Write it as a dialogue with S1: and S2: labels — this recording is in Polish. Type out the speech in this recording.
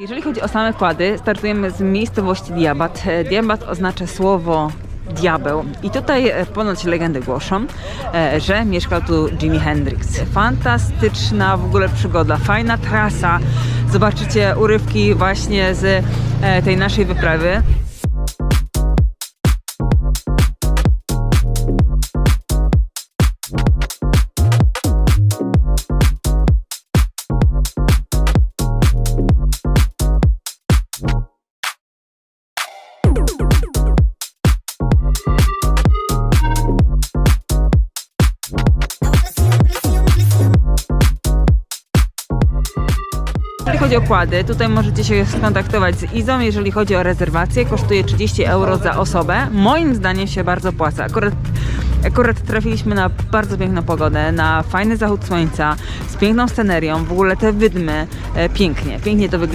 S1: Jeżeli chodzi o same kłady, startujemy z miejscowości Diabat. E, Diabat oznacza słowo diabeł. I tutaj e, ponoć legendy głoszą, e, że mieszkał tu Jimi Hendrix. Fantastyczna w ogóle przygoda, fajna trasa. Zobaczycie urywki właśnie z tej naszej wyprawy. Jeżeli chodzi o kłady, tutaj możecie się skontaktować z Izą. Jeżeli chodzi o rezerwację, kosztuje 30 euro za osobę. Moim zdaniem się bardzo opłaca. Akurat, akurat trafiliśmy na bardzo piękną pogodę, na fajny zachód słońca, z piękną scenerią. W ogóle te wydmy e, pięknie, pięknie to wygląda.